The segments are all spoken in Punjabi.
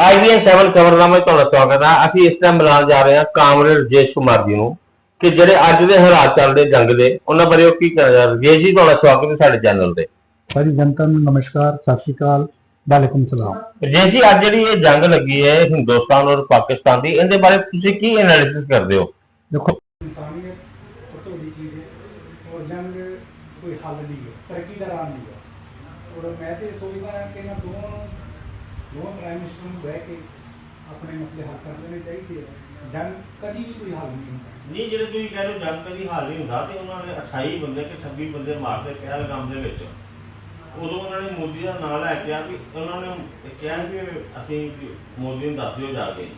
ਆਈਵੀਐਨ 7 ਖਬਰਨਾਮਾ ਤੁਹਾਡਾ ਸਵਾਗਤ ਹੈ ਅਸੀਂ ਇਸ ਟਾਈਮ ਮਿਲਾਨ ਜਾ ਰਹੇ ਹਾਂ ਕਾਮਰੇਡ ਰਜੇਸ਼ ਕੁਮਾਰ ਜੀ ਨੂੰ ਕਿ ਜਿਹੜੇ ਅੱਜ ਦੇ ਹਾਲਾਤ ਚੱਲਦੇ ਜੰਗ ਦੇ ਉਹਨਾਂ ਬਾਰੇ ਉਹ ਕੀ ਕਹਿਣਾ ਚਾਹ ਰਜੇਸ਼ ਜੀ ਤੁਹਾਡਾ ਸਵਾਗਤ ਹੈ ਸਾਡੇ ਚੈਨਲ ਤੇ। ਸਾਰੀ ਜਨਤਾ ਨੂੰ ਨਮਸਕਾਰ ਸਤਿ ਸ਼੍ਰੀ ਅਕਾਲ ਵਾਲੇਕੁਮ ਸਲਾਮ। ਰਜੇਸ਼ ਜੀ ਅੱਜ ਜਿਹੜੀ ਇਹ ਜੰਗ ਲੱਗੀ ਹੈ ਹਿੰਦੁਸਤਾਨ ਔਰ ਪਾਕਿਸਤਾਨ ਦੀ ਇਹਦੇ ਬਾਰੇ ਤੁਸੀਂ ਕੀ ਐਨਾਲਿਸਿਸ ਕਰਦੇ ਹੋ? ਦੇਖੋ ਇਨਸਾਨੀਅਤ ਸਭ ਤੋਂ ਵੱਡੀ ਚੀਜ਼ ਹੈ ਔਰ ਜੰਗ ਕੋਈ ਹੱਲ ਨਹੀਂ ਹੈ ਤਰੱਕੀ ਦਾ ਰਾਹ ਨਹੀਂ ਹੈ ਔਰ ਮੈਂ ਤੇ ਸੋਚਦਾ ਹਾਂ ਕਿ ਇਹਨਾਂ ਦੋਵਾਂ ਨੂੰ ਦੋਵਾਂ ਪ੍ਰਾਈਮ ਮਿਨਿਸਟਰ ਨੂੰ ਬਹਿ ਕੇ ਆਪਣੇ ਮਸਲੇ ਹੱਲ ਕਰ ਲੈਣੇ ਚਾਹੀਦੇ ਹੈ। ਜੰਗ ਕਦੀ ਵੀ ਕੋਈ ਹੱਲ ਨਹੀਂ ਹੁੰਦਾ। ਨਹੀਂ ਜਿਹੜੇ ਤੁਸੀਂ ਕਹਿ ਰਹੇ ਹੋ ਜੰਗ ਕਦੀ ਹੱਲ ਨਹੀਂ ਹੁੰਦਾ ਤੇ ਉਹਨਾਂ ਨੇ 28 ਬੰਦੇ ਕਿ 26 ਬੰਦੇ ਮਾਰਦੇ ਪਹਿਲਗਾਮ ਦੇ ਵਿੱਚ। ਉਦੋਂ ਉਹਨਾਂ ਨੇ ਮੋਦੀ ਦਾ ਨਾਮ ਲੈ ਕੇ ਆ ਵੀ ਉਹਨਾਂ ਨੇ ਕਿਹਾ ਵੀ ਅਸੀਂ ਮੋਦੀ ਨੂੰ ਦੱਸ ਦਿਓ ਜਾ ਕੇ।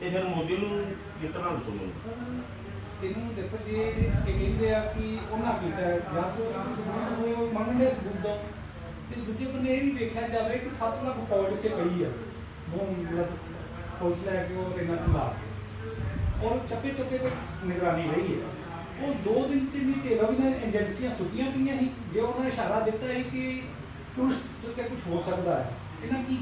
ਤੇ ਫਿਰ ਮੋਦੀ ਨੂੰ ਕਿਸ ਤਰ੍ਹਾਂ ਦੱਸੋ ਮੈਨੂੰ? ਇਹਨੂੰ ਦੇਖੋ ਜੀ ਇਹ ਕਹਿੰਦੇ ਆ ਕਿ ਉਹਨਾਂ ਕੀਤਾ ਜਾਂ ਫਿਰ ਉਹਨਾਂ ਨੂੰ ਸਬੂਤ ਹੋਏ ਉਹ ਮੰਗਦੇ ਸਬੂਤ ਦੋ ਤੇ ਦੂਜੇ ਬੰਨੇ ਇਹ ਵੀ ਵੇਖਿਆ ਜਾਵੇ ਕਿ 7 ਲੱਖ ਫੌਜ ਉੱਤੇ ਪਈ ਆ। ਉਹ ਮਤਲਬ ਪੁਲਿਸ ਲੈ ਕੇ ਉਹ ਇਹਨਾਂ ਨੂੰ ਲਾ ਔਰ ਚੱਪੇ ਚੱਪੇ ਤੇ ਨਿਗਰਾਨੀ ਰਹੀ ਹੈ। ਉਹ ਦੋ ਦਿਨ ਚ ਵੀ ਢੇਰਾ ਵੀ ਨਾ ਏਜੰਸੀਆਂ ਸੁੱਤੀਆਂ ਪਈਆਂ ਸੀ। ਜੇ ਉਹਨਾਂ ਨੇ ਇਸ਼ਾਰਾ ਦਿੱਤਾ ਹੈ ਕਿ ਟੂਰਿਸਟ ਤੇ ਕੁਝ ਹੋ ਸਕਦਾ ਹੈ ਇਹਨਾਂ ਕੀ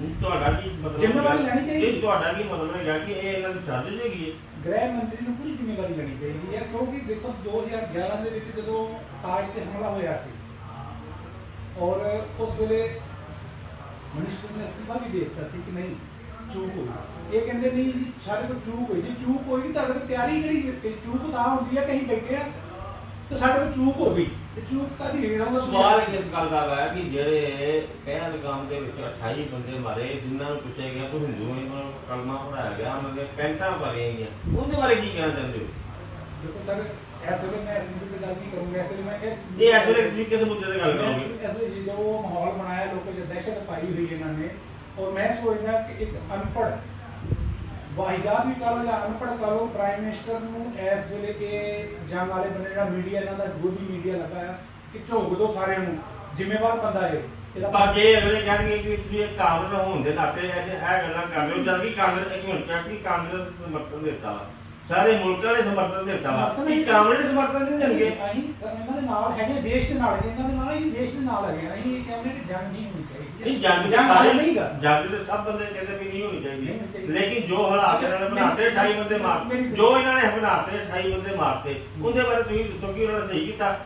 ਹੁਣ ਤੁਹਾਡਾ ਕੀ ਮਤਲਬ ਜ਼ਿੰਮੇਵਾਰੀ ਲੈਣੀ ਚਾਹੀਦੀ। ਨਹੀਂ, ਤੁਹਾਡਾ ਕੀ ਮਤਲਬ ਹੈਗਾ ਕਿ ਇਹ ਇਹਨਾਂ ਦੀ ਸਾਜ਼ਿਸ਼ ਹੈਗੀ ਹੈ ਗ੍ਰਹਿ ਮੰਤਰੀ ਨੂੰ ਪੂਰੀ ਜ਼ਿੰਮੇਵਾਰੀ ਲੈਣੀ ਚਾਹੀਦੀ ਹੈ ਕਿਉਂਕਿ ਦੇਖੋ 2011 ਦੇ ਵਿੱਚ ਜਦੋਂ ਤਾਜ ਤੇ ਹਮਲਾ ਹੋਇਆ ਸੀ ਔਰ ਉਸ ਵੇਲੇ ਮਿਨਿਸਟਰ ਨੇ ਅਸਤੀਫਾ ਵੀ ਦੇ ਦਿੱਤਾ ਸੀ ਕਿ ਨਹੀਂ ਚੂਕ ਹੋਈ। ਇਹ ਕਹਿੰਦੇ ਨਹੀਂ ਸਾਡੇ ਕੋਲ ਚੂਕ ਹੋਈ। ਜੇ ਚੂਕ ਹੋਈ ਤਾਂ ਕੋਲ ਤਿਆਰੀ? ਤੇ ਚੂਕ ਤਾਂ ਹੁੰਦੀ ਹੈ ਕਹੀਂ ਬੈਠੇ ਆ ਤੇ ਸਾਡੇ ਕੋਲ ਚੂਕ ਹੋ ਗਈ। ਤੇ ਚੂਕ ਤਾਂ ਦੀ ਸਵਾਲ ਇਸ ਗੱਲ ਦਾ ਹੈ ਕਿ ਜਿਹੜੇ ਪਹਿਲਗਾਮ ਦੇ ਵਿੱਚ 28 ਬੰਦੇ ਮਾਰੇ ਜਿਨ੍ਹਾਂ ਨੂੰ ਪੁੱਛਿਆ ਗਿਆ ਤੂੰ ਹਿੰਦੂ ਹੈ ਕਲਮਾ ਪੜਾਇਆ ਗਿਆ ਉਹਨਾਂ ਦੇ ਪੈਂਟਾਂ ਭਰੀਆਂ ਗਈਆਂ। ਉਹਦੇ ਬਾਰੇ ਕੀ ਕਹਿਣਾ ਚਾਹੁੰਦੇ ਹੋ? ਦੇਖੋ ਸਰ ਇਸ ਵੇਲੇ ਮੈਂ ਇਸ ਮੁੱਦੇ ਤੇ ਗੱਲ ਨਹੀਂ ਕਰੂੰਗਾ। ਇਸ ਵੇਲੇ ਮੈਂ ਇਸ ਇਹ ਇਸ ਵੇਲੇ ਤੁਸੀਂ ਕਿਸ ਮੁੱਦੇ ਤੇ ਗੱਲ ਕਰੋਗੇ? ਇਸ ਵੇਲੇ ਜੋ ਮਾਹੌਲ ਬਣਾਇਆ ਲੋਕਾਂ 'ਚ ਦਹਿਸ਼ਤ ਪਾਈ ਹੋਈ ਇਹਨਾਂ ਨੇ ਔਰ ਮੈਂ ਸੋਚਦਾ ਕਿ ਇੱਕ ਅਨਪੜ੍ਹ ਵਾਹਿਜਾਤ ਵੀ ਕਹੋ ਜਾਂ ਅਨਪੜ੍ਹ ਕਹੋ ਪ੍ਰਾਈਮ ਮਿਨਿਸਟਰ ਨੂੰ ਇਸ ਵੇਲੇ ਇਹ ਜੰਗ ਵਾਲੇ ਬੰਦੇ ਜਿਹੜਾ ਮੀਡੀਆ ਇਹਨਾਂ ਦਾ ਗੋਦੀ ਮੀਡੀਆ ਲੱਗਾ ਆ ਕਿ ਝੋਕ ਦੋ ਸਾਰਿਆਂ ਨੂੰ ਜ਼ਿੰਮੇਵਾਰ ਬੰਦਾ ਹੈ ਇਹਦਾ ਜੇ ਅਗਲੇ ਕਹਿਣਗੇ ਕਿ ਤੁਸੀਂ ਇਹ ਕਾਂਗਰਸ ਹੋਣ ਦੇ ਨਾਤੇ ਇਹ ਇਹ ਗੱਲਾਂ ਕਰ ਰਹੇ ਹੋ ਜਦ ਕਿ ਕਾਂਗਰਸ ਇੱਕ ਮਿੰਟ ਕਿਹਾ ਕਿ ਕਾਂਗਰਸ ਸਮਰਥਨ ਦਿੱਤਾ ਵਾ। ਸਾਰੇ ਮੁਲਕਾਂ ਨੇ ਸਮਰਥਨ ਦਿੱਤਾ ਵਾ। ਕਿ ਕਾਂਗਰਸ ਸਮਰਥਨ ਨਹੀਂ ਦੇਣਗੇ? ਅਸੀਂ ਇਹਨਾਂ ਦੇ ਨਾਲ ਹੈਗੇ ਦੇਸ਼ ਦੇ ਨਾਲ ਹੈਗੇ, ਇਹਨਾਂ ਦੇ ਨਾਲ ਹੀ ਦੇਸ਼ ਦੇ ਨਾਲ ਹੈਗੇ ਅਸੀਂ ਇਹ ਕਹਿੰਦੇ ਕਿ ਜੰਗ ਨਹੀਂ ਹੋਣੀ ਚਾਹੀਦੀ। ਨਹੀਂ ਜੰਗ ਜੰਗ ਸਾਰੇ ਹੱਲ ਨਹੀਂਗਾ ਜੰਗ ਦੇ ਸਭ ਬੰਦੇ ਕਹਿੰਦੇ ਵੀ ਨਹੀਂ ਹੋਣੀ ਚਾਹੀਦੀ। ਲੇਕਿਨ ਜੋ ਹਾਲਾਤ ਇਹਨਾਂ ਨੇ ਬਣਾਤੇ 28 ਬੰਦੇ ਮਾਰ ਜੋ ਇਹਨਾਂ ਨੇ ਬਣਾਤੇ 28 ਬੰਦੇ ਮਾਰਤੇ ਉਹਦੇ ਬਾਰੇ ਤੁਸੀਂ ਦੱਸੋ ਕਿ ਉਹਨਾਂ ਨੇ ਸਹੀ ਕੀਤਾ?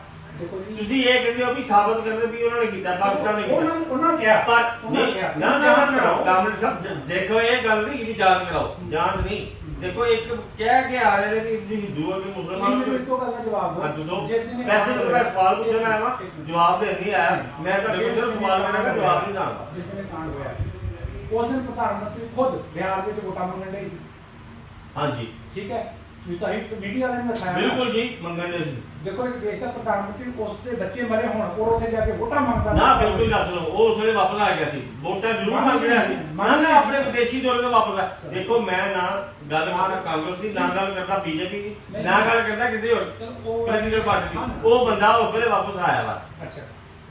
ਤੁਸੀਂ ਇਹ ਕਹਿੰਦੇ ਹੋ ਵੀ ਸਾਬਤ ਕਰਦੇ ਵੀ ਉਹਨਾਂ ਨੇ ਕੀਤਾ ਪਾਕਿਸਤਾਨ ਨੇ ਕੀਤਾ। ਉਹਨਾਂ ਉਹਨਾਂ ਕਿਹਾ। ਪਰ ਉਹਨਾਂ ਨਹੀਂ ਕਿਹਾ। ਨਾ ਨਾ ਨਾ ਕਰਾਓ। ਕਾਮਰੇਡ ਸਾਹਿਬ ਜ- ਦੇਖੋ ਇਹ ਗੱਲ ਨਹੀਂ ਵੀ ਜਾਂਚ ਕਰਾਓ। ਜਾਂਚ ਨਹੀਂ। ਦੇਖੋ ਇੱਕ ਕਹਿ ਕੇ ਆ ਰਹੇ ਨੇ ਕਿ ਤੁਸੀਂ ਹਿੰਦੂ ਹੋ ਕਿ ਮੁਸਲਮਾਨ ਮੈਨੂੰ ਹੋ ਇੱਕੋ ਗੱਲ ਦਾ ਜਵਾਬ ਦਿਓ। ਹਾਂ ਦੱਸੋ। ਜਿਸ ਦਿਨ ਇਹ ਵੈਸੇ ਕਾਂਡ ਤਾਂ ਮੈਂ ਹੋਇਆ- ਸਵਾਲ ਪੁੱਛਣ ਆਇਆ ਵਾਂ। ਇੱਕ- ਜਵਾਬ ਦੇਣ ਨਹੀਂ ਆਇਆ। ਮੈਂ ਤੁਹਾਡੇ ਕੋਲ ਸਿਰਫ ਸਵਾਲ ਕਰਾਂਗਾ ਜਵਾਬ ਨਹੀਂ ਦਾਂਗਾ ਜਿਸ ਦਿਨ ਇਹ ਕਾਂਡ ਹੋਇਆ। ਉਸ ਦਿਨ ਪ੍ਰਧਾਨ ਮੰਤਰੀ ਖੁਦ ਬਿਹਾਰ ਵਿੱਚ ਵੋਟਾਂ ਮੰਗਣ ਲਈ। ਹਾਂਜੀ। ਠੀਕ ਹੈ? ਤਾਂ ਮੀਡੀਆ ਨੇ ਦਿਖਾਇਆ ਨਾ। ਬਿਲਕੁਲ ਜੀ ਮੰਗਣ ਦੇ ਸੀ। ਦੇਖੋ ਇੱਕ ਦੇਸ਼ ਦਾ ਪ੍ਰਧਾਨ ਮੰਤਰੀ ਉਸ ਦੇ ਬੱਚੇ ਮਰੇ ਹੋਣ ਔਰ ਉੱਥੇ ਜਾ ਕੇ ਵੋਟਾਂ ਮੰਗਦਾ। ਨਾ ਬਿਲਕੁਲ ਨਾ ਸੁਣੋ ਉਹ ਉਸ ਵੇਲੇ ਵਾਪਸ ਆ ਗਿਆ ਸੀ। ਵੋਟਾਂ ਜ਼ਰੂਰ ਮੰਗ ਰਿਹਾ ਸੀ। ਨਾ ਨਾ ਆਪਣੇ ਵਿਦੇਸ਼ੀ ਦੌਰੇ ਤੋਂ ਵਾਪਸ ਆ। ਦੇਖੋ ਮੈਂ ਨਾ ਗੱਲ ਕਰਦਾ ਕਾਂਗਰਸ ਦੀ ਨਾ ਗੱਲ ਕਰਦਾ ਬੀਜੇਪੀ ਦੀ ਨਾ ਗੱਲ ਕਰਦਾ ਕਿਸੇ ਹੋਰ ਪੋਲੀਟੀਕਲ ਪਾਰਟੀ ਦੀ। ਉਹ ਬੰਦਾ ਉਸ ਵੇਲੇ ਵਾਪਸ ਆਇਆ ਵਾ। ਅੱਛਾ।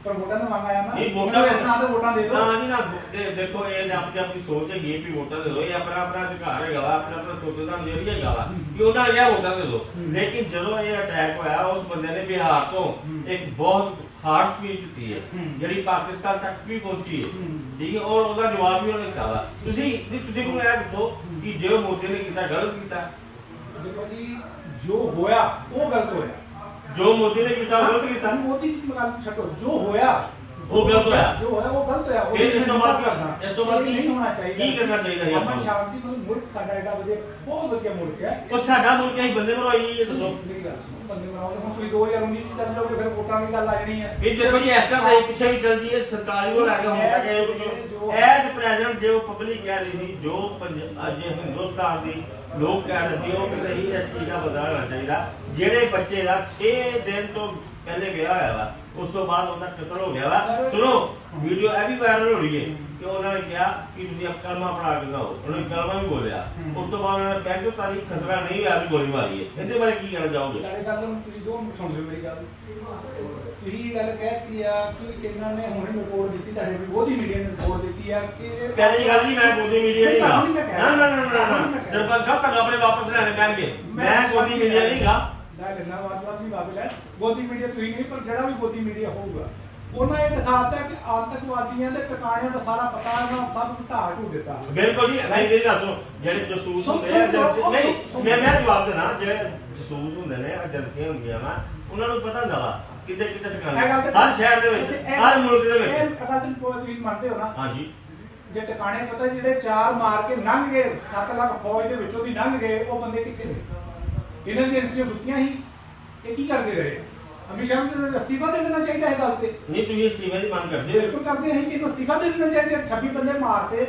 ਪਰ ਵੋਟਾਂ ਨੂੰ ਮੰਗ ਆਇਆ ਨਾ ਨਹੀਂ ਵੋਟਾਂ ਇਸ ਤਰ੍ਹਾਂ ਦੇ ਵੋਟਾਂ ਦੇ ਦਿਓ ਨਾ ਨਹੀਂ ਨਾ ਦੇ- ਦੇਖੋ ਇਹ ਤਾਂ ਆਪਣੀ ਆਪਣੀ ਸੋਚ ਹੈਗੀ ਹੈ ਵੀ ਵੋਟਾਂ ਦੇ ਦਿਓ ਇਹ ਆਪਣਾ ਆਪਣਾ ਅਧਿਕਾਰ ਹੈਗਾ ਵਾ ਆਪਣਾ ਆਪਣਾ ਸੋਚਣ ਦਾ ਨਜ਼ਰੀਆ ਹੈਗਾ ਵਾ ਕਿ ਉਹਨਾਂ ਨੇ ਕਿਹਾ ਵੋਟਾਂ ਦੇ ਹੂੰ। ਲੇਕਿਨ ਜਦੋਂ ਇਹ ਅਟੈਕ ਹੋਇਆ ਉਸ ਬੰਦੇ ਨੇ ਬਿਹਾਰ ਤੋਂ। ਇੱਕ ਬਹੁਤ ਹਾਰਡ ਸਪੀਚ ਦਿੱਤੀ ਹੈ ਹੂੰ। ਜਿਹੜੀ ਪਾਕਿਸਤਾਨ ਤੱਕ ਵੀ ਪਹੁੰਚੀ ਹੈ ਹੂੰ। ਠੀਕ ਹੈ ਔਰ ਉਹਦਾ ਜਵਾਬ ਵੀ ਉਹਨੇ ਦਿੱਤਾ ਵਾ ਤੁਸੀਂ ਨਹੀਂ ਤੁਸੀਂ ਮੈਨੂੰ ਇਹ ਦੱਸੋ ਕਿ ਜੇ ਉਹ ਮੋਦੀ ਨੇ ਕੀਤਾ ਗਲਤ ਕੀਤਾ ਦੇਖੋ ਜੀ ਜੋ ਹੋਇਆ ਉਹ ਗਲਤ ਹੋਇਆ ਜੋ ਮੋਦੀ ਨੇ ਕੀਤਾ ਉਹ ਗਲਤ ਕੀਤਾ। ਮੋਦੀ ਦੀ ਗੱਲ ਛੱਡੋ। ਜੋ ਹੋਇਆ ਉਹ ਗਲਤ ਹੋਇਆ। ਜੋ ਹੋਇਆ ਉਹ ਗਲਤ ਹੋਇਆ। ਫਿਰ ਇਸ ਤੋਂ ਬਾਅਦ ਕਰਨਾ। ਇਸ ਤੋਂ ਬਾਅਦ ਨਹੀਂ ਹੋਣਾ ਚਾਹੀਦਾ। ਕੀ ਕਰਨਾ ਚਾਹੀਦਾ ਆਪਾਂ ਅਮਨ ਨੂੰ? ਸ਼ਾਂਤੀ ਨਾਲ ਮੁਲਕ ਸਾਡਾ ਐਡਾ ਵਧੀਆ ਬਹੁਤ ਵਧੀਆ ਮੁਲਕ ਹੈ। ਉਹ ਸਾਡਾ ਮੁਲਕ ਹੀ ਬੰਦੇ ਮਰਵਾਈ ਇਹ ਦੱਸੋ। ਮੇਰੀ ਗੱਲ ਬੰਦੇ ਹੁਣ ਤੁਸੀਂ 2019 ਚ ਚੱਲ ਜਾਓਗੇ ਫਿਰ ਵੋਟਾਂ ਦੀ ਗੱਲ ਆ ਜਾਣੀ ਹੈ। ਇਹ ਦੇਖੋ ਜੀ ਇਸ ਤਰ੍ਹਾਂ ਦੇ ਪਿੱਛੇ ਵੀ ਚੱਲਦੀ ਹੈ ਸਰਕਾਰੀ ਕੋਲ ਆ ਕੇ ਹੁਣ ਤੱਕ ਇਹ ਐਟ ਪ੍ਰੈਜ਼ੈਂਟ ਜੋ ਪਬਲਿਕ ਕਹਿ ਰਹੀ ਸੀ ਜੋ ਪੰਜ- ਅੱਜ ਹਿੰਦੁਸਤਾਨ ਦੀ ਲੋਕ ਕਹਿ ਰਹੇ ਉਹ ਕਿ ਨਹੀਂ ਇਸ ਚੀਜ਼ ਦਾ ਬਦਲਾ ਹੋਣਾ ਚਾਹੀਦਾ। ਜਿਹੜੇ ਬੱਚੇ ਦਾ 6 ਦਿਨ ਤੋਂ ਪਹਿਲੇ ਵਿਆਹ ਹੋਇਆ ਵਾ ਉਸ ਤੋਂ ਬਾਅਦ ਉਹਦਾ ਕਤਲ ਹੋ ਗਿਆ ਵਾ। ਸੁਣੋ ਵੀਡੀਓ ਇਹ ਵੀ ਵਾਇਰਲ ਹੋ ਰਹੀ ਹੈ ਕਿ ਉਹਨਾਂ ਨੇ ਕਿਹਾ ਕਿ ਤੁਸੀਂ ਕਲਮਾ ਪੜਾ ਕੇ ਦਿਖਾਓ। ਉਹਨੇ ਕਲਮਾ ਵੀ ਬੋਲਿਆ। ਉਸ ਤੋਂ ਬਾਅਦ ਉਹਨਾਂ ਨੇ ਪੈਂਟ ਤਾਰੀਖ ਖਤਰਾ ਨਹੀਂ ਹੋਇਆ ਵੀ ਗੋਲੀ ਮਾਰੀ ਹੈ। ਇਹਦੇ ਬਾਰੇ ਕੀ ਕਹਿਣਾ ਚਾਹੋਗੇ? ਤੁਹਾਡੇ ਗੱਲ ਨੂੰ ਤੁਸੀਂ ਦੋ ਮਿੰਟ ਸੁਣ ਲਿਓ ਮੇਰੀ ਗੱਲ। ਤੁਸੀਂ ਗੱਲ ਕਹਿਤੀ ਆ ਕਿ ਇਹਨਾਂ ਨੇ ਹੁਣੇ ਰਿਪੋਰਟ ਦਿੱਤੀ ਤੁਹਾਡੇ ਵੀ ਉਹਦੀ ਮੀਡੀਆ ਨੇ ਰਿਪੋਰਟ ਦਿੱਤੀ ਆ ਕਿ ਪਹਿਲੀ ਗੱਲ ਜੀ ਮੈਂ ਗੋਦੀ ਮੀਡੀਆ ਨਹੀਂ ਤੁਹਾਨੂੰ ਨਹੀਂ ਨਾ। ਨਾ ਨਾ ਨਾ ਤੁਹਾਨੂੰ ਨਹੀਂ। ਸਰਪੰਚ ਸਾਹਿਬ ਤੱਕ ਆਪਣੇ ਵਾਪਸ ਲੈਣੇ ਪੈਣਗੇ। ਮੈਂ ਗੋਦੀ ਮੀਡੀਆ ਨਹੀਂ ਗਾ। ਮੈਂ ਲੈਣਾ ਵਾਰ-ਵਾਰ ਨਹੀਂ ਬਾਬੇ ਲੈ। ਗੋਦੀ ਮੀਡੀਆ ਤੁਸੀਂ ਨਹੀਂ ਪਰ ਜਿਹੜਾ ਵੀ ਗੋਦੀ ਮੀਡੀਆ ਹੋਊਗਾ ਉਹਨਾਂ ਇਹ ਦਿਖਾਤਾ ਕਿ ਆਤੰਕਵਾਦੀਆਂ ਦੇ ਟਿਕਾਣਿਆਂ ਦਾ ਸਾਰਾ ਪਤਾ ਉਹਨਾਂ ਨੂੰ ਸਭ ਢਾਹ ਢੂ ਦਿੱਤਾ। ਬਿਲਕੁਲ ਜੀ ਮੇਰੀ ਗੱਲ ਸੁਣੋ ਜਿਹੜੇ ਜਸੂਸ ਹੁੰਦੇ ਆ ਏਜੰਸੀ ਨਹੀਂ ਮੈਂ ਮੈਂ ਜਵਾਬ ਦੇਣਾ ਜਿਹੜੇ ਜਸੂਸ ਹੁੰਦੇ ਨੇ ਏਜੰਸੀਆਂ ਹੁੰਦੀਆਂ ਵਾ ਉਹਨਾਂ ਨੂੰ ਪਤਾ ਹੁੰਦਾ ਵਾ ਕਿੱਥੇ ਕਿੱਥੇ ਟਿਕਾਣਾ ਇਹ ਹਰ ਸ਼ਹਿਰ ਦੇ ਵਿੱਚ ਇਹ- ਹਰ ਮੁਲਕ ਦੇ ਇਹ ਵਿੱਚ ਗੱਲ ਤੇ ਕੋਈ ਤੁਸੀਂ ਮੰਨਦੇ ਹੋ ਨਾ? ਹਾਂਜੀ। ਜੇ ਟਿਕਾਣੇ ਪਤਾ ਜਿਹੜੇ ਚਾਰ ਮਾਰ ਕੇ ਲੰਘ ਗਏ 7 ਲੱਖ ਫੌਜ ਦੇ ਵਿੱਚੋਂ ਦੀ ਲੰਘ ਗਏ ਉਹ ਬੰਦੇ ਕਿੱਥੇ ਨੇ? ਇਹਨਾਂ ਦੀਆਂ ਏਜੰਸੀਆਂ ਸੁੱਤੀਆਂ ਸੀ ਇਹ ਕੀ ਕਰਦੇ ਰਹੇ? ਹਮੇਸ਼ਾ ਨੂੰ ਅਸਤੀਫਾ ਦੇ ਦੇਣਾ ਚਾਹੀਦਾ ਇਹ ਗੱਲ ਤੇ। ਨਹੀਂ ਤੁਸੀਂ ਇਸਤੀਫੇ ਦੀ ਮੰਗ ਕਰਦੇ ਹੋ। ਬਿਲਕੁਲ ਕਰਦੇ ਅਸੀਂ ਕਿ ਇਹਨੂੰ ਅਸਤੀਫਾ ਦੇ ਦੇਣਾ ਚਾਹੀਦਾ 26 ਬੰਦੇ ਮਾਰਤੇ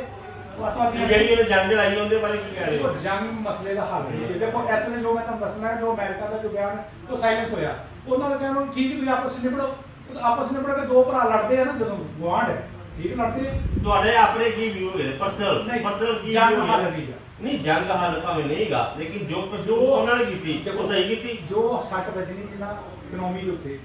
ਉਹ ਕਿ ਅਤਵਾਦੀਆਂ ਜਿਹੜੀ ਉਹਨੇ ਜੰਗ ਲੜਾਈ ਉਹਦੇ ਬਾਰੇ ਕੀ ਕਹਿ ਰਹੇ ਹੋ? ਦੇਖੋ ਜੰਗ ਮਸਲੇ ਦਾ ਹੱਲ ਨਹੀਂ ਹੈ। ਦੇਖੋ ਇਸ ਵੇਲੇ ਜੋ ਮੈਂ ਤੁਹਾਨੂੰ ਦੱਸਣਾ ਹੈ, ਜੋ ਅਮਰੀਕਾ ਦਾ ਜੋ ਬਿਆਨ ਹੈ, ਉਹ ਸਾਇਲੈਂਸ ਹੋਇਆ। ਉਹਨਾਂ ਦਾ ਕਹਿਣਾ ਠੀਕ ਹੈ ਤੁਸੀਂ ਆਪਸ ਵਿੱਚ ਨਿਬੜੋ। ਉਹ ਤਾਂ ਆਪਸ ਵਿੱਚ ਨਿਬੜ ਕੇ ਦੋ ਭਰਾ ਲੜਦੇ ਆ ਨਾ ਜਦੋਂ ਗਵਾਂਢ ਹੈ ਠੀਕ ਲੜਦੇ ਆ। ਤੁਹਾਡੇ ਆਪਣੇ ਕੀ ਵਿਊ ਹੈ ਪਰਸਨਲ ਪਰਸਨਲ ਕੀ ਹੱਲ ਹੈ? ਨਹੀਂ ਜੰਗ ਹੱਲ ਭਾਵੇਂ ਨਹੀਂਗਾ ਲੇਕਿਨ ਜੋ ਕੁਝ ਜੋ ਉਹਨਾਂ ਨੇ ਕੀਤੀ ਉਹ ਸਹੀ ਕੀਤੀ। ਜੋ ਸੱਟ ਵੱਜਣੀ ਸੀ ਨਾ ਇਕਨੋਮੀ ਦੇ ਉੱਤੇ।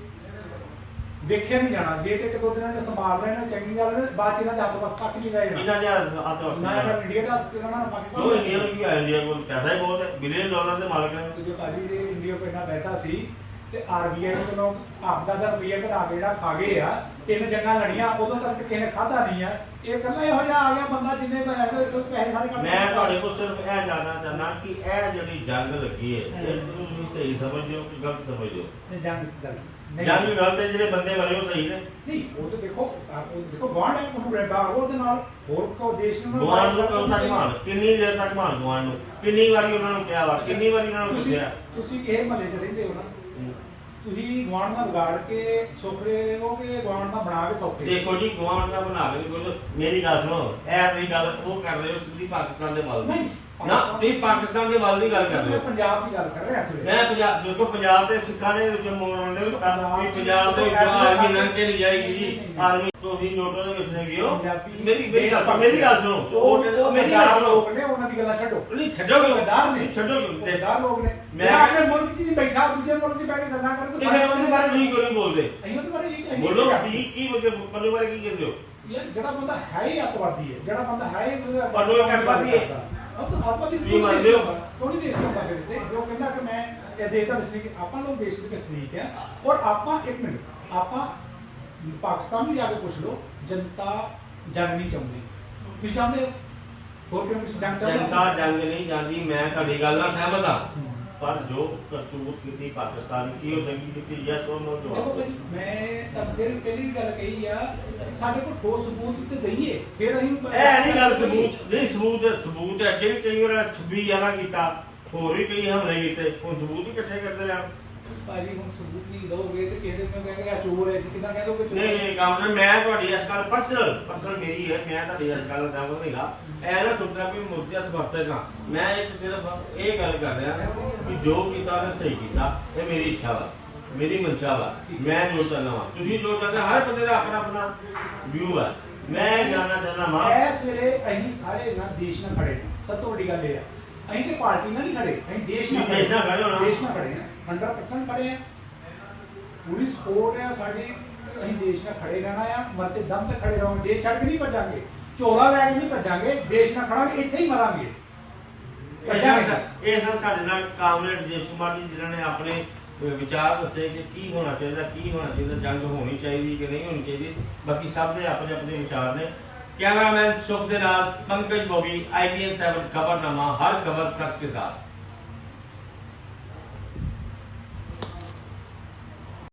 ਦੇਖਿਆ ਨਹੀਂ ਜਾਣਾ ਜੇ ਤੇ ਦੋ ਦਿਨਾਂ ਚ ਸੰਭਾਲ ਨੇ ਚੰਗੀ ਗੱਲ ਹੈ ਬਾਅਦ ਚ ਇਹਨਾਂ ਦੇ ਹੱਥ ਵਸ ਤੱਕ ਨਹੀਂ ਰਹਿ ਜਾਣਾ। ਇਹਨਾਂ ਦੇ ਹੱਥ ਨਾ ਵਸਦਾ ਇਹਨਾਂ ਇੰਡੀਆ ਦਾ ਹੱਥ ਨਾ ਪਾਕਿਸਤਾਨ ਇੰਡੀਆ ਨੂੰ ਹੈ ਇੰਡੀਆ ਕੋਲ ਪੈਸਾ ਹੀ ਬਹੁਤ ਹੈ ਬਿਲੀਅਨ ਡਾਲਰ ਦੇ ਮਾਲਕ ਨੇ। ਜੇ ਭਾਜੀ ਦੇ ਇੰਡੀਆ ਕੋਲ ਇੰਨਾ ਪੈਸਾ ਸੀ ਤੇ ਆਰਬੀਆਈ ਨੂੰ ਲੋਕ ਆਪਦਾ ਦਾ ਰੁਪਈਆ ਕਢਾ ਕੇ ਜਿਹੜਾ ਖਾ ਗਏ ਆ ਤਿੰਨ ਜੰਗਾਂ ਲੜੀਆਂ ਉਦੋਂ ਤੱਕ ਕਿਸੇ ਨੇ ਖਾਦਾ ਨਹੀਂ ਆ। ਇਹ ਕੱਲਾ ਇਹੋ ਜਿਹਾ ਆ ਗਿਆ ਬੰਦਾ ਜਿੰਨੇ ਪੈਸੇ ਸਾਰੇ ਕੱਢ ਮੈਂ ਤੁਹਾਡੇ ਕੋਲ ਸਿਰਫ ਇਹ ਜਾਣਨਾ ਚਾਹੁੰਦਾ ਕਿ ਇਹ ਜਿਹੜੀ ਜੰਗ ਲੱਗੀ ਹੈ ਇਹ ਤੁਸੀਂ ਸਹੀ ਸਮਝਦੇ ਹੋ ਕਿ ਗਲਤ ਸਮਝਦੇ ਹੋ? ਜੰਗ ਗੱਲ। ਨਹੀਂ। ਜੰਗ ਗਲਤ ਹੈ ਜਿਹੜੇ ਬੰਦੇ ਮਰੇ ਉਹ ਸਹੀ ਨੇ। ਨਹੀਂ ਉਹ ਤਾਂ ਦੇਖੋ ਉਹ ਦੇਖੋ ਗਵਾਂਢ ਹੈ ਉਹਨੂੰ ਬੈਠਾ ਉਹਦੇ ਨਾਲ। ਹੋਰ ਕੋ ਦੇਸ਼ ਨੂੰ ਗਵਾਨ ਨੂੰ ਕਦੋਂ ਤੱਕ ਮਾਰ? ਕਿੰਨੀ ਦੇਰ ਤੱਕ ਮਾਰ ਗਵਾਨ ਨੂੰ? ਕਿੰਨੀ ਵਾਰੀ ਉਹਨਾਂ ਨੂੰ ਕਿਹਾ ਵਾ? ਕਿੰਨੀ ਵਾਰੀ ਉਹਨਾਂ ਨੂੰ ਦੱਸਿਆ? ਤੁਸੀਂ ਇਹ ਮਹੱਲੇ 'ਚ ਰਹਿੰਦੇ ਹੋ ਨਾ? ਤੁਸੀਂ ਗਵਾਂਢ ਨਾਲ ਵਿਗਾੜ ਕੇ ਸੁਖਰੇ ਹੋਗੇ ਗਵਾਂਢ ਨਾਲ ਬਣਾ ਕੇ ਸੌਖੇ? ਦੇਖੋ ਜੀ ਗਵਾਨ ਦਾ ਬਣਾ ਕੇ ਕੁਝ ਮੇਰੀ ਗੱਲ ਸੁਣੋ ਇਹ ਤੁਸੀਂ ਗੱਲ ਉਹ ਕਰ ਰਹੇ ਹੋ ਸਿੱਧੀ ਪਾਕਿਸਤਾਨ ਦੇ ਦੀ। ਨਹੀਂ ਨਾ ਤੁਸੀਂ ਪਾਕਿਸਤਾਨ ਦੇ ਵੱਲ ਦੀ ਗੱਲ ਕਰ ਰਹੇ ਮੈਂ ਹੋ ਪੰਜਾਬ ਦੀ ਗੱਲ ਕਰ ਰਿਹਾ ਇਸ ਵੇਲੇ। ਮੈਂ ਪੰਜਾਬ ਦੇਖੋ ਪੰਜਾਬ ਦੇ ਸਿੱਖਾਂ ਦੇ ਵਿੱਚ ਮੋੜਨ ਦੇ ਵਿੱਚ ਵੀ ਪੰਜਾਬ ਦੇ ਵਿੱਚ ਆਰਮੀ ਲੰਘ ਕੇ ਨਹੀਂ ਜਾਏਗੀ ਜੀ। ਆਰਮੀ ਤੁਸੀਂ ਨੋਟੋ ਦੇ ਵਿੱਚ ਨੇ ਗਿਓ ਪੰਜਾਬੀ ਮੇਰੀ ਮੇਰੀ ਗੱਲ ਮੇਰੀ ਗੱਲ ਸੁਣੋ। ਉਹ ਉਹ ਮੇਰੀ ਗੱਲ ਗੱਦਾਰ ਸੁਣੋ। ਲੋਕ ਨੇ ਉਹਨਾਂ ਦੀ ਗੱਲਾਂ ਛੱਡੋ। ਨਹੀਂ ਛੱਡੋ ਕਿਉਂ? ਨੇ। ਨਹੀਂ ਛੱਡੋ ਕਿਉਂ? ਤੇ ਗੱਦਾਰ ਲੋਕ ਨੇ। ਮੈਂ- ਮੈਂ ਆਪਣੇ ਮੁਲਕ 'ਚ ਨਹੀਂ ਬੈਠਾ ਦੂਜੇ ਮੁਲਕ 'ਚ ਬੈਠ ਕੇ ਗੱਲਾਂ ਕਰ ਤੇ ਫਿਰ ਉਹਦੇ ਬਾਰੇ ਤੁਸੀਂ ਕਿਉਂ ਨਹੀਂ ਬੋਲਦੇ? ਅਸੀਂ ਉਹਦੇ ਬਾਰੇ ਇਹ- ਅਸੀਂ ਬੋਲੋ। ਕੀ ਕੀ ਬੋਲਦੇ ਪੱਲੂ ਬਾਰੇ ਕੀ ਕਹਿੰਦੇ ਹੋ? ਯਾਰ ਜਿਹੜਾ ਬੰਦਾ ਹੈ ਹੀ ਅੱਤਵਾਦੀ ਹੈ ਜਿਹੜਾ ਬੰਦਾ ਹੈ ਹੀ ਉਹਦਾ ਉਹ ਇੱਕ ਅੱਤਵਾਦੀ ਹੈ। ਉਹ ਤਾਂ ਅੱਤਵਾਦੀ ਤੁਸੀਂ ਮੰਨਦੇ ਹੋ? ਕੋਈ ਦੇਸ਼ ਤੋਂ ਬਾਹਰ ਤੇ ਜੋ ਕਹਿੰਦਾ ਕਿ ਮੈਂ ਇਹ ਦੇਸ਼ ਦਾ ਵਸਨੀਕ ਆਪਾਂ ਲੋਕ ਦੇਸ਼ ਦੇ ਵਸਨੀਕ ਹੈ ਔਰ ਆਪਾਂ ਇੱਕ ਮਿੰਟ ਆਪਾਂ ਪਾਕਿਸਤਾਨ ਵੀ ਜਾ ਕੇ ਪੁੱਛ ਲਓ ਜਨਤਾ ਜੰਗ ਨਹੀਂ ਚਾਹੁੰਦੀ। ਤੁਸੀਂ ਚਾਹੁੰਦੇ ਹੋ? ਹੋਰ ਕਿਉਂ ਤੁਸੀਂ ਜੰਗ ਨਹੀਂ ਜਾਂਦੀ ਮੈਂ ਤੁਹਾਡੀ ਗੱਲ ਨਾਲ ਸਹਿਮਤ ਹਾਂ। ਪਰ ਜੋ ਕਰਤੂਤ ਕੀਤੀ ਪਾਕਿਸਤਾਨ ਕੀ ਉਹ ਜੰਗੀ ਕੀਤੀ ਯਸ ਉਹ ਨੋ ਦੇਖੋ ਜਵਾਬ ਭਾਈ ਮੈਂ ਤਾਂ ਫਿਰ ਪਹਿਲੀ ਵੀ ਗੱਲ ਕਹੀ ਆ ਸਾਡੇ ਕੋਲ ਠੋਸ ਸਬੂਤ ਤੇ ਦਈਏ ਫਿਰ ਅਸੀਂ ਇਹ ਨਹੀਂ ਗੱਲ ਸਬੂਤ ਨਹੀਂ ਸਬੂਤ ਸਬੂਤ ਹੈ ਕਿ ਕਈ ਵਾਰ 26 ਜਾਣਾ ਕੀਤਾ ਹੋਰ ਵੀ ਕਈ ਹਮਲੇ ਕੀਤੇ ਹੁਣ ਸਬੂਤ ਹੀ ਇਕੱਠੇ ਕਰਦੇ ਰਹਿਣ ਭਾਜੀ ਹੁਣ ਸਬੂਤ ਨਹੀਂ ਲਓਗੇ ਤੇ ਕਿਸੇ ਨੂੰ ਕਹੇਗਾ ਆ ਚੋਰ ਹੈ ਜੀ ਕਿਦਾਂ ਕਹਿ ਦੋਗੇ ਚੋਰ? ਨਹੀਂ ਨਹੀਂ ਕੰਮ ਮੈਂ ਤੁਹਾਡੀ ਇਸ ਗੱਲ ਪਰਸਨਲ ਪਰਸਨਲ ਮੇਰੀ ਹੈ ਮੈਂ ਤੁਹਾਡੀ ਇਸ ਗੱਲ ਦਾ ਨਹੀਂਗਾ ਐ ਨਾ ਸੋਚਣਾ ਵੀ ਮੁਰਤਿਆ ਸਮਰਥਕ ਹਾਂ ਮੈਂ ਇੱਕ ਸਿਰਫ ਇਹ ਗੱਲ ਕਰ ਰਿਹਾ ਕਿ ਜੋ ਕੀਤਾ ਉਹਨੇ ਸਹੀ ਕੀਤਾ ਇਹ ਮੇਰੀ ਇੱਛਾ ਵਾ ਮੇਰੀ ਮਨਸ਼ਾ ਵਾ। ਮੈਂ ਜੋ ਚਾਹੁੰਦਾ ਵਾ। ਤੁਸੀਂ ਜੋ ਚਾਹੁੰਦੇ ਹੋ, ਹਰ ਬੰਦੇ ਦਾ ਆਪਣਾ ਆਪਣਾ ਵਿਊ ਹੈ ਮੈਂ ਜਾਣਨਾ ਚਾਹੁੰਦਾ ਵਾਂ। ਇਸ ਵੇਲੇ ਅਸੀਂ ਸਾਰੇ ਨਾ ਦੇਸ਼ ਨਾਲ ਖੜੇ ਹਾਂ। ਸਭ ਤੋਂ ਵੱਡੀ ਗੱਲ ਇਹ ਹੈ ਅਸੀਂ ਤੇ ਪਾਰਟੀ ਨਾਲ ਨਹੀਂ ਖੜੇ। ਅਸੀਂ ਦੇਸ਼ ਨਾਲ ਨਹੀਂ, ਦੇਸ਼ ਨਾਲ ਖੜੇ ਹੋ ਨਾ। ਦੇਸ਼ ਨਾਲ ਖੜੇ ਹਾਂ 100% ਖੜੇ ਹਾਂ ਪੂਰੀ ਸਪੋਰਟ ਹੈ ਸਾਡੀ ਅਸੀਂ ਦੇਸ਼ ਨਾਲ ਖੜੇ ਰਹਿਣਾ ਆ ਮਰਤੇ ਦਮ ਤੇ ਖੜੇ ਰਹਾਂਗੇ ਦੇਸ਼ ਛੱਡ ਕੇ ਨਹੀਂ ਭੱਜਾਂਗੇ ਝੋਲਾ ਲੈ ਕੇ ਨਹੀਂ ਭੱਜਾਂਗੇ ਦੇਸ਼ ਨਾਲ ਖੜਾਂਗੇ ਇੱਥੇ ਹੀ ਮਰਾਂਗੇ। ਇਹ ਸਾਡੇ ਨਾਲ ਕਾਮਰੇਡ ਕੁਮਾਰ ਜੀ ਜਿਨ੍ਹਾਂ ਨੇ ਆਪਣੇ ਵਿਚਾਰ ਦੱਸੇ ਕਿ ਕੀ ਹੋਣਾ ਚਾਹੀਦਾ ਕੀ ਹੋਣਾ ਚਾਹੀਦਾ ਜੰਗ ਹੋਣੀ ਚਾਹੀਦੀ ਕਿ ਨਹੀਂ ਹੋਣੀ ਚਾਹੀਦੀ। ਬਾਕੀ ਸਭ ਦੇ ਆਪਣੇ ਆਪਣੇ ਵਿਚਾਰ ਨੇ। ਕੈਮਰਾਮੈਨ ਸੁਖ ਦੇ ਨਾਲ ਪੰਕਜ ਬੋਬੀ ਆਈਪੀਐਨ 7 ਖਬਰਨਾਮਾ ਹਰ ਖਬਰ ਸੱਚ ਕੇ ਸਾਥ।